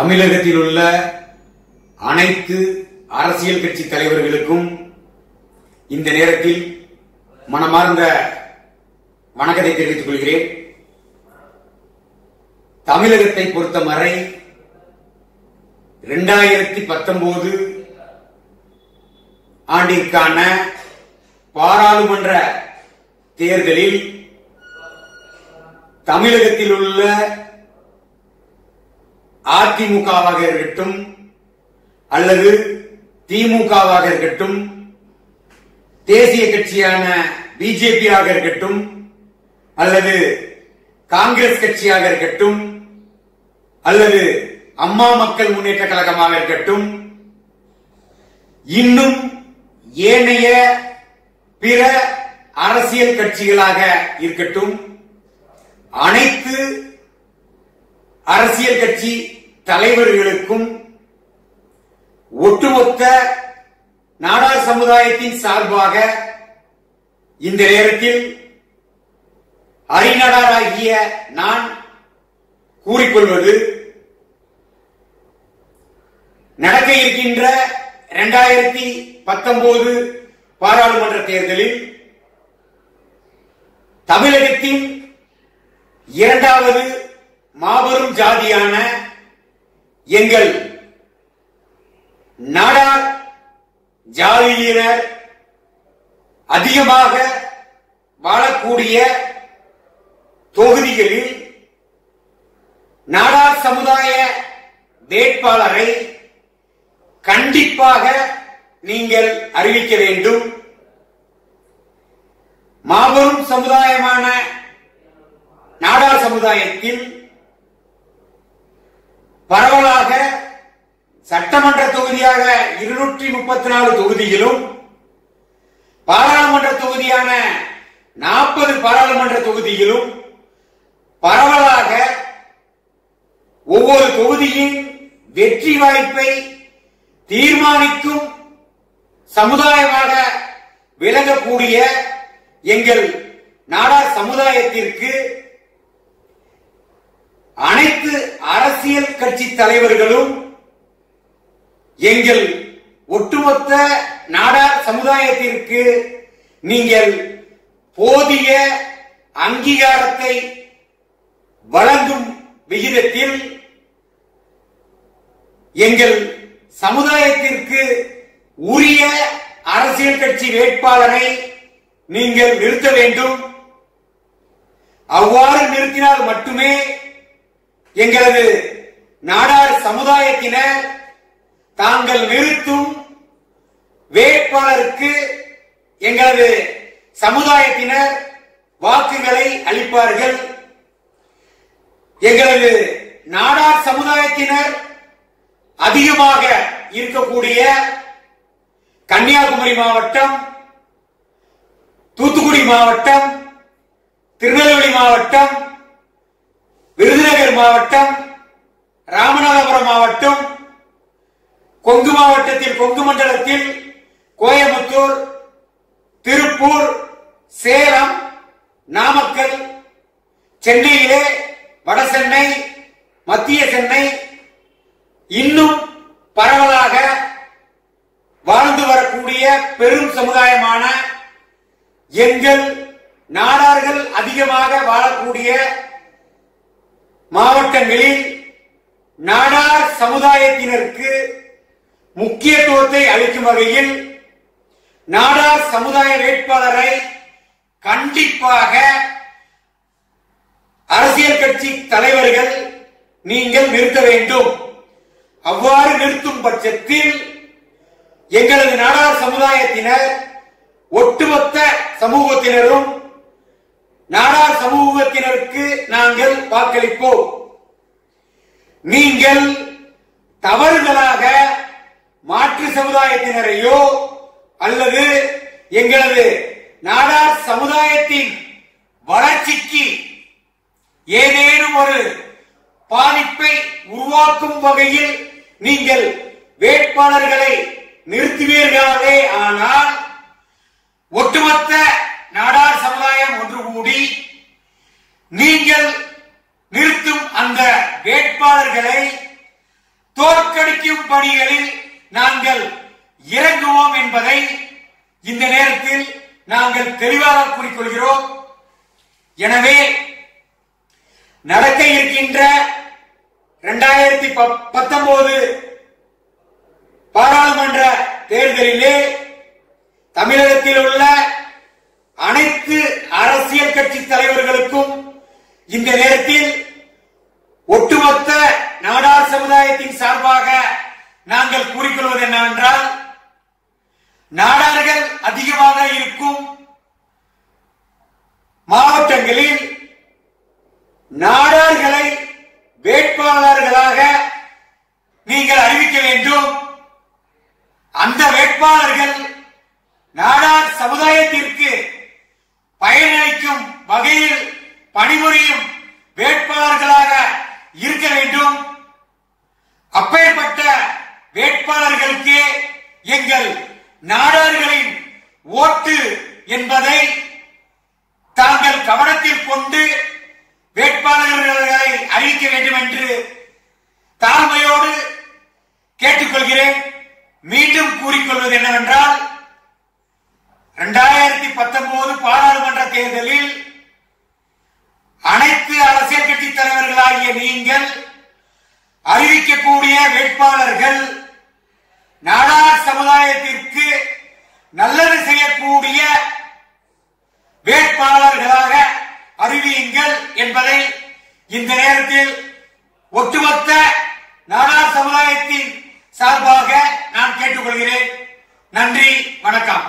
தமிழகத்தில் உள்ள அனைத்து அரசியல் கட்சி தலைவர்களுக்கும் இந்த நேரத்தில் மனமார்ந்த வணக்கத்தை தெரிவித்துக் கொள்கிறேன். தமிழகத்தை பொறுத்தவரை இரண்டாயிரத்தி பத்தொன்பது ஆண்டிற்கான பாராளுமன்ற தேர்தலில் தமிழகத்தில் உள்ள அதிமுகவாக இருக்கட்டும் அல்லது திமுகவாக இருக்கட்டும் தேசிய கட்சியான பிஜேபியாக இருக்கட்டும் அல்லது காங்கிரஸ் கட்சியாக இருக்கட்டும் அல்லது அம்மா மக்கள் முன்னேற்ற கழகமாக இருக்கட்டும் இன்னும் ஏனைய பிற அரசியல் கட்சிகளாக இருக்கட்டும் அனைத்து அரசியல் கட்சி தலைவர்களுக்கும் ஒட்டுமொத்த நாடார் சமுதாயத்தின் சார்பாக இந்த நேரத்தில் அறிநடாராகிய நான் கூறிக்கொள்வது நடக்க இருக்கின்ற இரண்டாயிரத்தி பத்தொன்பது பாராளுமன்ற தேர்தலில் தமிழகத்தின் இரண்டாவது மாபெரும் ஜாதியான எங்கள் நாடார் ஜாதியினர் அதிகமாக வாழக்கூடிய தொகுதிகளில் நாடார் சமுதாய வேட்பாளரை கண்டிப்பாக நீங்கள் அறிவிக்க வேண்டும். மாபெரும் சமுதாயமான நாடார் சமுதாயத்தில் பரவலாக சட்டமன்ற தொகுதியாக இருநூற்றி முப்பத்தி நாலு தொகுதியிலும் பாராளுமன்ற தொகுதியான நாற்பது பாராளுமன்ற தொகுதியிலும் பரவலாக ஒவ்வொரு தொகுதியின் வெற்றி வாய்ப்பை தீர்மானிக்கும் சமுதாயமாக விளங்கக்கூடிய எங்கள் நாடா சமுதாயத்திற்கு அனைத்து அரசியல் கட்சி தலைவர்களும் எங்கள் ஒட்டுமொத்த நாடார் சமுதாயத்திற்கு நீங்கள் போதிய அங்கீகாரத்தை வழங்கும் விகிதத்தில் எங்கள் சமுதாயத்திற்கு உரிய அரசியல் கட்சி வேட்பாளரை நீங்கள் நிறுத்த வேண்டும். அவ்வாறு நிறுத்தினால் மட்டுமே எங்களது நாடார் சமுதாயத்தினர் தாங்கள் நிறுத்தும் வேட்பாளருக்கு எங்களது சமுதாயத்தினர் வாக்குகளை அளிப்பார்கள். எங்களது நாடார் சமுதாயத்தினர் அதிகமாக இருக்கக்கூடிய கன்னியாகுமரி மாவட்டம் தூத்துக்குடி மாவட்டம் திருநெல்வேலி மாவட்டம் விருதுநகர் மாவட்டம் ராமநாதபுரம் மாவட்டம் கொங்கு மாவட்டத்தில் கொங்கு மண்டலத்தில் கோயம்புத்தூர் திருப்பூர் சேலம் நாமக்கல் சென்னையிலே வடசென்னை மத்திய சென்னை இன்னும் பரவலாக வாழ்ந்து வரக்கூடிய பெரும் சமுதாயமான எங்கள் நாடார்கள் அதிகமாக வாழக்கூடிய மாவட்டங்களில் நாடார் சமுதாயத்தினருக்கு முக்கியத்துவத்தை அளிக்கும் வகையில் நாடார் சமுதாய வேட்பாளரை கண்டிப்பாக அரசியல் கட்சி தலைவர்கள் நீங்கள் நிறுத்த வேண்டும். அவ்வாறு நிறுத்தும் பட்சத்தில் எங்களது நாடார் சமுதாயத்தினர் ஒட்டுமொத்த சமூகத்தினரும் நாடார் சமூகத்தினருக்கு நாங்கள் வாக்களிப்போம். நீங்கள் தவறுதலாக மாற்று சமுதாயத்தினரையோ அல்லது எங்களது நாடார் சமுதாயத்தின் வளர்ச்சிக்கு ஏதேனும் ஒரு பாதிப்பை உருவாக்கும் வகையில் நீங்கள் வேட்பாளர்களை நிறுத்துவீர்களே ஆனால் ஒட்டுமொத்த நாடார் சமுதாயம் ஒன்று கூடி நீங்கள் நிறுத்தும் அந்த வேட்பாளர்களை தோற்கடிக்கும் பணிகளில் நாங்கள் இறங்குவோம் என்பதை இந்த நேரத்தில் நாங்கள் தெளிவாக கூறிக்கொள்கிறோம். எனவே நடக்க இருக்கின்ற இரண்டாயிரத்தி பத்தொன்பது பாராளுமன்ற தேர்தலிலே தமிழகத்தில் உள்ள அனைத்து அரசியல் கட்சி தலைவர்களுக்கும் இந்த நேரத்தில் ஒட்டுமொத்த நாடார் சமுதாயத்தின் சார்பாக நாங்கள் கூறிக்கொள்வது என்னவென்றால் நாடார்கள் அதிகமாக இருக்கும் மாவட்டங்களில் நாடார்களை வேட்பாளர்களாக நீங்கள் அறிவிக்க வேண்டும் அந்த வேட்பாளர்கள் நாடார் சமுதாயத்திற்கு பயனளிக்கும் வகையில் பணிபுரியும் வேட்பாளர்களாக இருக்க வேண்டும் அப்பேற்பட்ட வேட்பாளர்களுக்கு எங்கள் நாடார்களின் ஓட்டு என்பதை தாங்கள் கவனத்தில் கொண்டு வேட்பாளர்களை அறிவிக்க வேண்டும் என்று தாழ்மையோடு கேட்டுக்கொள்கிறேன். மீண்டும் கூறிக்கொள்வது என்னவென்றால் இரண்டாயிரத்தி பத்தொன்பது பாராளுமன்ற தேர்தலில் அனைத்து அரசியல் கட்சி தலைவர்களாகிய நீங்கள் அறிவிக்கக்கூடிய வேட்பாளர்கள் நாடார் சமுதாயத்திற்கு நல்லது செய்யக்கூடிய வேட்பாளர்களாக அறிவியுங்கள் என்பதை இந்த நேரத்தில் ஒட்டுமொத்த நாடார் சமுதாயத்தின் சார்பாக நான் கேட்டுக்கொள்கிறேன். நன்றி வணக்கம்.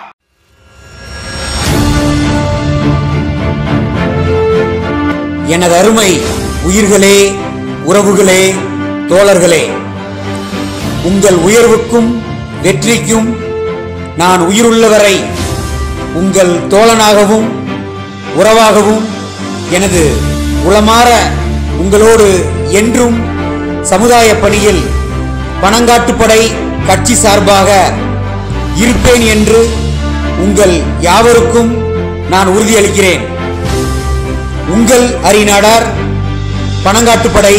எனது அருமை உயிர்களே உறவுகளே தோழர்களே உங்கள் உயர்வுக்கும் வெற்றிக்கும் நான் உயிருள்ளவரை உங்கள் தோழனாகவும் உறவாகவும் எனது உளமாற உங்களோடு என்றும் சமுதாய பணியில் பணங்காட்டுப்படை கட்சி சார்பாக இருப்பேன் என்று உங்கள் யாவருக்கும் நான் உறுதியளிக்கிறேன். உங்கள் அரிநாடார் பணங்காட்டுப்படை